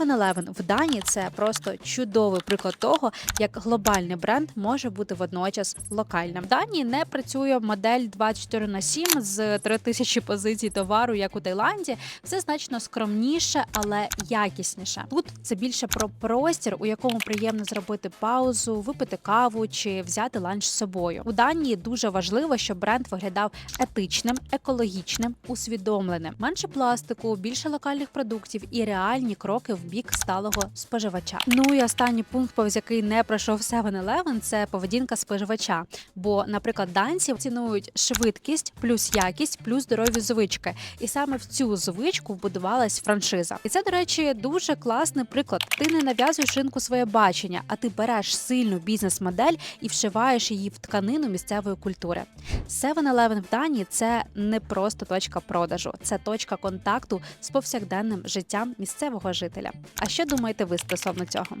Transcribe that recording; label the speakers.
Speaker 1: 7-Eleven в Данії це просто чудовий приклад того, як глобальний бренд може бути водночас локальним. В Данії не працює модель 24 на 7 з 3000 позицій товару, як у Таїланді. Все значно скромніше, але якісніше. Тут це більше про простір, у якому приємно зробити паузу, випити каву чи взяти ланч з собою. У Данії дуже важливо, щоб бренд виглядав етичним, екологічним, усвідомленим. Менше пластику, більше локальних продуктів і реальні кроки в бік сталого споживача. Ну і останній пункт, повз який не пройшов 7-Eleven, це поведінка споживача. Бо, наприклад, данці цінують швидкість, плюс якість, плюс здорові звички. І саме в цю звичку вбудувалась франшиза. І це, до речі, дуже класний приклад. Ти не нав'язуєш ринку своє бачення, а ти береш сильну бізнес-модель і вшиваєш її в тканину місцевої культури. 7-Eleven в Данії це не просто точка продажу, це точка контакту з повсякденним життям місцевого жителя. А що думаєте ви стосовно цього?